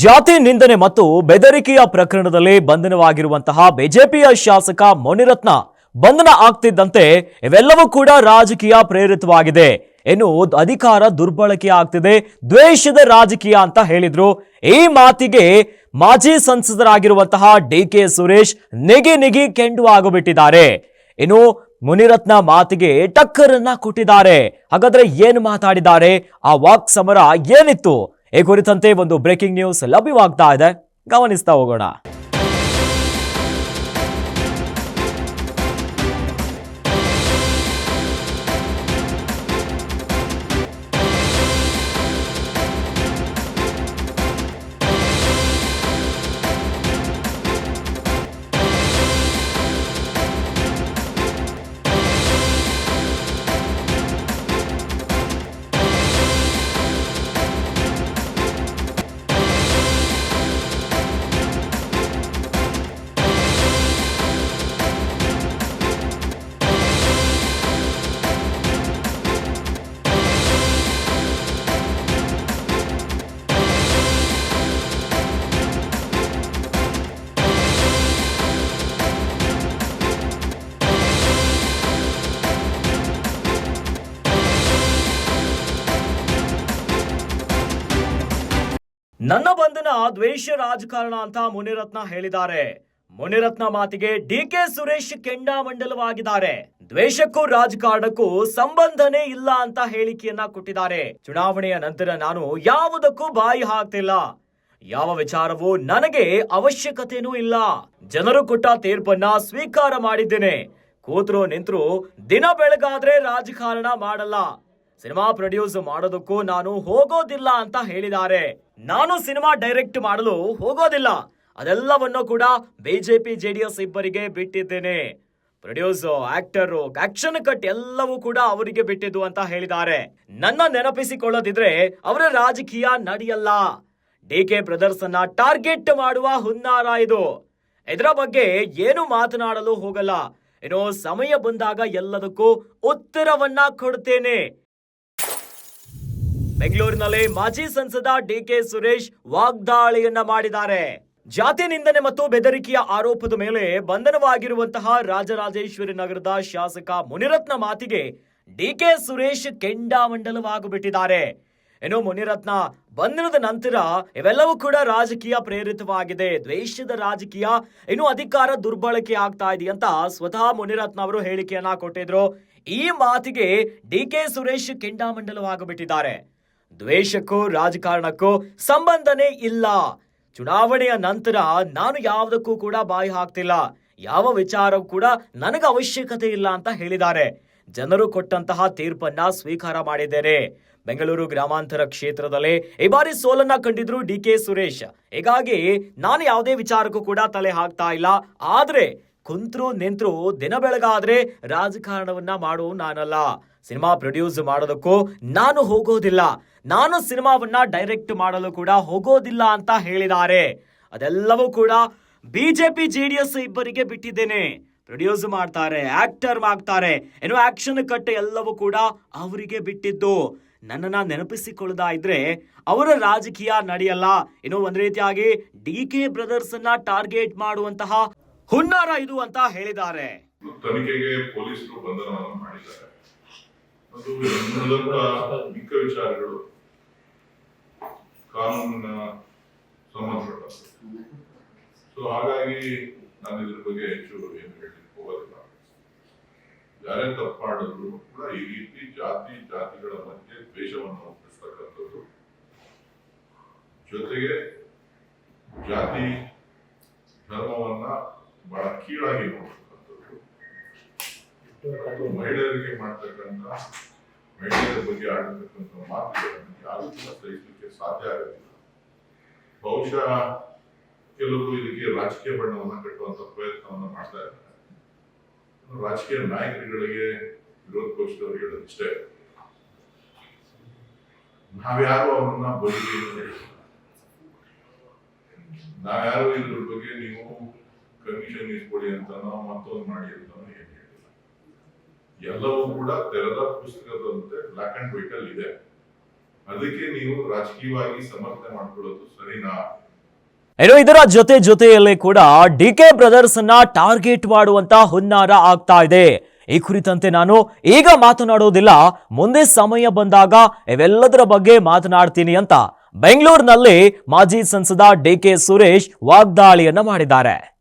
ಜಾತಿ ನಿಂದನೆ ಮತ್ತು ಬೆದರಿಕೆಯ ಪ್ರಕರಣದಲ್ಲಿ ಬಂಧನವಾಗಿರುವಂತಹ ಬಿಜೆಪಿಯ ಶಾಸಕ ಮುನಿರತ್ನ ಬಂಧನ ಆಗ್ತಿದ್ದಂತೆ ಇವೆಲ್ಲವೂ ಕೂಡ ರಾಜಕೀಯ ಪ್ರೇರಿತವಾಗಿದೆ. ಇನ್ನು ಅಧಿಕಾರ ದುರ್ಬಳಕೆ ಆಗ್ತಿದೆ, ದ್ವೇಷದ ರಾಜಕೀಯ ಅಂತ ಹೇಳಿದ್ರು. ಈ ಮಾತಿಗೆ ಮಾಜಿ ಸಂಸದರಾಗಿರುವಂತಹ ಡಿ ಕೆ ಸುರೇಶ್ ನೆಗೆ ನಿಗಿ ಕೆಂಡು ಆಗಿಬಿಟ್ಟಿದ್ದಾರೆ. ಇನ್ನು ಮುನಿರತ್ನ ಮಾತಿಗೆ ಟಕ್ಕರನ್ನ ಕೊಟ್ಟಿದ್ದಾರೆ. ಹಾಗಾದ್ರೆ ಏನು ಮಾತಾಡಿದ್ದಾರೆ? ಆ ವಾಕ್ ಸಮರ ಏನಿತ್ತು? ಈ ಕುರಿತಂತೆ ಒಂದು ಬ್ರೇಕಿಂಗ್ ನ್ಯೂಸ್ ಲಭ್ಯವಾಗ್ತಾ ಇದೆ. ಗಮನಿಸ್ತಾ ಹೋಗೋಣ. ನನ್ನ ಬಂಧನ ದ್ವೇಷ ರಾಜಕಾರಣ ಅಂತ ಮುನಿರತ್ನ ಹೇಳಿದ್ದಾರೆ. ಮುನಿರತ್ನ ಮಾತಿಗೆ ಡಿ ಕೆ ಸುರೇಶ್ ಕೆಂಡಾಮಂಡಲವಾಗಿದ್ದಾರೆ ದ್ವೇಷಕ್ಕೂ ರಾಜಕಾರಣಕ್ಕೂ ಸಂಬಂಧನೇ ಇಲ್ಲ ಅಂತ ಹೇಳಿಕೆಯನ್ನ ಕೊಟ್ಟಿದ್ದಾರೆ. ಚುನಾವಣೆಯ ನಂತರ ನಾನು ಯಾವುದಕ್ಕೂ ಬಾಯಿ ಹಾಕ್ತಿಲ್ಲ. ಯಾವ ವಿಚಾರವೂ ನನಗೆ ಅವಶ್ಯಕತೆನೂ ಇಲ್ಲ. ಜನರು ಕೊಟ್ಟ ತೀರ್ಪನ್ನ ಸ್ವೀಕಾರ ಮಾಡಿದ್ದೇನೆ. ಕೂತ್ರು ನಿಂತರು ದಿನ ಬೆಳಗಾದ್ರೆ ರಾಜಕಾರಣ ಮಾಡಲ್ಲ. ಸಿನಿಮಾ ಪ್ರೊಡ್ಯೂಸ್ ಮಾಡೋದಕ್ಕೂ ನಾನು ಹೋಗೋದಿಲ್ಲ ಅಂತ ಹೇಳಿದ್ದಾರೆ. ನಾನು ಸಿನಿಮಾ ಡೈರೆಕ್ಟ್ ಮಾಡಲು ಹೋಗೋದಿಲ್ಲ. ಅದೆಲ್ಲವನ್ನು ಕೂಡ ಬಿಜೆಪಿ ಜೆಡಿಎಸ್ ಇಬ್ಬರಿಗೆ ಬಿಟ್ಟಿದ್ದೇನೆ. ಪ್ರೊಡ್ಯೂಸ್ ಆಕ್ಟರ್, ಆಕ್ಷನ್ ಕಟ್ ಎಲ್ಲವೂ ಕೂಡ ಅವರಿಗೆ ಬಿಟ್ಟಿದ್ದು ಅಂತ ಹೇಳಿದ್ದಾರೆ. ನನ್ನ ನೆನಪಿಸಿಕೊಳ್ಳದಿದ್ರೆ ಅವರ ರಾಜಕೀಯ ನಡೆಯಲ್ಲ. ಡಿ ಕೆ ಬ್ರದರ್ಸ್ ಅನ್ನ ಟಾರ್ಗೆಟ್ ಮಾಡುವ ಹುನ್ನಾರ ಇದು. ಇದರ ಬಗ್ಗೆ ಏನು ಮಾತನಾಡಲು ಹೋಗಲ್ಲ. ಏನೋ ಸಮಯ ಬಂದಾಗ ಎಲ್ಲದಕ್ಕೂ ಉತ್ತರವನ್ನ ಕೊಡ್ತೇನೆ. ಬೆಂಗಳೂರಿನಲ್ಲಿ ಮಾಜಿ ಸಂಸದ ಡಿ ಕೆ ಸುರೇಶ್ ವಾಗ್ದಾಳಿಯನ್ನ ಮಾಡಿದ್ದಾರೆ. ಜಾತಿ ನಿಂದನೆ ಮತ್ತು ಬೆದರಿಕೆಯ ಆರೋಪದ ಮೇಲೆ ಬಂಧನವಾಗಿರುವಂತಹ ರಾಜರಾಜೇಶ್ವರಿ ನಗರದ ಶಾಸಕ ಮುನಿರತ್ನ ಮಾತಿಗೆ ಡಿ ಕೆ ಸುರೇಶ್ ಕೆಂಡಾಮಂಡಲವಾಗಿಬಿಟ್ಟಿದ್ದಾರೆ. ಇನ್ನು ಮುನಿರತ್ನ ಬಂಧನದ ನಂತರ ಇವೆಲ್ಲವೂ ಕೂಡ ರಾಜಕೀಯ ಪ್ರೇರಿತವಾಗಿದೆ. ದ್ವೇಷದ ರಾಜಕೀಯ, ಇನ್ನು ಅಧಿಕಾರ ದುರ್ಬಳಕೆ ಆಗ್ತಾ ಇದೆ ಅಂತ ಸ್ವತಃ ಮುನಿರತ್ನ ಅವರು ಹೇಳಿಕೆಯನ್ನ ಕೊಟ್ಟಿದ್ರು. ಈ ಮಾತಿಗೆ ಡಿ ಕೆ ಸುರೇಶ್ ಕೆಂಡಾಮಂಡಲವಾಗಿಬಿಟ್ಟಿದ್ದಾರೆ. ದ್ವೇಷಕ್ಕೂ, ರಾಜಕಾರಣಕ್ಕೂ ಸಂಬಂಧನೇ ಇಲ್ಲ. ಚುನಾವಣೆಯ ನಂತರ ನಾನು ಯಾವುದಕ್ಕೂ ಕೂಡ ಬಾಯಿ ಹಾಕ್ತಿಲ್ಲ. ಯಾವ ವಿಚಾರವೂ ಕೂಡ ನನಗೆ ಅವಶ್ಯಕತೆ ಇಲ್ಲ ಅಂತ ಹೇಳಿದ್ದಾರೆ. ಜನರು ಕೊಟ್ಟಂತಹ ತೀರ್ಪನ್ನ ಸ್ವೀಕಾರ ಮಾಡಿದ್ದೇನೆ. ಬೆಂಗಳೂರು ಗ್ರಾಮಾಂತರ ಕ್ಷೇತ್ರದಲ್ಲಿ ಈ ಬಾರಿ ಸೋಲನ್ನ ಕಂಡಿದ್ರು ಡಿ ಕೆ ಸುರೇಶ್. ಹೀಗಾಗಿ ನಾನು ಯಾವುದೇ ವಿಚಾರಕ್ಕೂ ಕೂಡ ತಲೆ ಹಾಕ್ತಾ ಇಲ್ಲ. ಆದ್ರೆ ಕುಂತ್ರು ನಿಂತ್ರು ದಿನ ಬೆಳಗಾದ್ರೆ ರಾಜಕಾರಣವನ್ನ ಮಾಡೋ ನಾನಲ್ಲ. ಸಿನಿಮಾ ಪ್ರೊಡ್ಯೂಸ್ ಮಾಡೋದಕ್ಕೂ ನಾನು ಹೋಗೋದಿಲ್ಲ. ನಾನು ಸಿನಿಮಾವನ್ನ ಡೈರೆಕ್ಟ್ ಮಾಡಲು ಕೂಡ ಹೋಗೋದಿಲ್ಲ ಅಂತ ಹೇಳಿದ್ದಾರೆ. ಅದೆಲ್ಲವೂ ಕೂಡ ಬಿಜೆಪಿ ಜೆಡಿಎಸ್ ಇಬ್ಬರಿಗೆ ಬಿಟ್ಟಿದ್ದೇನೆ. ಪ್ರೊಡ್ಯೂಸ್ ಮಾಡ್ತಾರೆ, ಆಕ್ಟರ್ ಆಗ್ತಾರೆ ಏನು ಆಕ್ಷನ್ ಕಟ್ ಎಲ್ಲವೂ ಕೂಡ ಅವರಿಗೆ ಬಿಟ್ಟಿದ್ದು. ನನ್ನನ್ನ ನೆನಪಿಸಿಕೊಳ್ಳದ ಇದ್ರೆ ಅವರ ರಾಜಕೀಯ ನಡೆಯಲ್ಲ. ಏನು ಒಂದ್ ರೀತಿಯಾಗಿ ಡಿ ಕೆ ಬ್ರದರ್ಸ್ ಅನ್ನ ಟಾರ್ಗೆಟ್ ಮಾಡುವಂತಹ ಹುನ್ನಾರ ಇದು ಅಂತ ಹೇಳಿದ್ದಾರೆ. ತನಿಖೆಗೆ ಪೊಲೀಸರು ಬಂಧನವನ್ನು ಮಾಡಿದ್ದಾರೆ. ಅದು ಮಿಕ್ಕ ವಿಚಾರಗಳು ಕಾನೂನಿನ ಸಂಬಂಧಪಟ್ಟ ಸೊ ಹಾಗಾಗಿ ನಾನು ಇದ್ರ ಬಗ್ಗೆ ಹೆಚ್ಚು ಏನು ಹೇಳಲಿಕ್ಕೆ ಹೋಗೋದಿಲ್ಲ. ಯಾರೇ ತಪ್ಪು ಮಾಡಿದ್ರು ಕೂಡ ಈ ರೀತಿ ಜಾತಿ, ಜಾತಿಗಳ ಮಧ್ಯೆ ದ್ವೇಷವನ್ನು ಹುಟ್ಟಿಸ್ತಕ್ಕಂಥದ್ದು. ಜೊತೆಗೆ ಜಾತಿ ಧರ್ಮವನ್ನ ಬಹಳ ಕೀಳಾಗಿ ನೋಡ್ತಕ್ಕಂಥದ್ದು. ಮಹಿಳೆಯರಿಗೆ ಮಾಡ್ತಕ್ಕಂಥ ಮಹಿಳೆಯರ ಬಗ್ಗೆ ಆಡತಕ್ಕಂಥ ಮಾತುಗಳನ್ನು ಯಾರು ಕೂಡ ಸಹಿಸಲಿಕ್ಕೆ ಸಾಧ್ಯ ಆಗಲಿಲ್ಲ. ಬಹುಶಃ ಕೆಲವರು ಇದಕ್ಕೆ ರಾಜಕೀಯ ಬಣ್ಣವನ್ನು ಕಟ್ಟುವಂತ ಪ್ರಯತ್ನವನ್ನು ಮಾಡ್ತಾ ಇದ್ದಾರೆ. ರಾಜಕೀಯ ನಾಯಕರುಗಳಿಗೆ ವಿರೋಧ ಪಕ್ಷದವರು ಹೇಳೋದಿಷ್ಟೇ. ನಾವ್ಯಾರು ಅವರನ್ನ ಬದುಕಿ ನಾವ್ಯಾರು ಇದ್ರ ಬಗ್ಗೆ ನೀವು ಕಮಿಷನ್ ಇಸ್ಕೊಡಿ ಅಂತಾನೋ ಮತ್ತೊಂದು ಮಾಡಿ ಅಂತಾನೋ ಹೇಳಿಲ್ಲ ಎಲ್ಲವೂ ಕೂಡ ತೆರೆದ ಪುಸ್ತಕದಂತೆ ಬ್ಲಾಕ್ ಅಂಡ್ ವೈಟ್ ಅಲ್ಲಿ ಇದೆ. ಅದಕ್ಕೆ ನೀವು ರಾಜಕೀಯವಾಗಿ ಸಮರ್ಥನೆ ಮಾಡ್ಕೊಳ್ಳೋದು ಸರಿನಾ? ಏನೋ ಇದರ ಜೊತೆ ಜೊತೆಯಲ್ಲೇ ಕೂಡ ಡಿ ಕೆ ಬ್ರದರ್ಸ್ ಅನ್ನ ಟಾರ್ಗೆಟ್ ಮಾಡುವಂತ ಹುನ್ನಾರ ಆಗ್ತಾ ಇದೆ. ಈ ಕುರಿತಂತೆ ನಾನು ಈಗ ಮಾತನಾಡೋದಿಲ್ಲ. ಮುಂದೆ ಸಮಯ ಬಂದಾಗ ಇವೆಲ್ಲದರ ಬಗ್ಗೆ ಮಾತನಾಡ್ತೀನಿ ಅಂತ ಬೆಂಗಳೂರಿನಲ್ಲಿ ಮಾಜಿ ಸಂಸದ ಡಿ ಕೆ ಸುರೇಶ್ ವಾಗ್ದಾಳಿಯನ್ನ ಮಾಡಿದ್ದಾರೆ.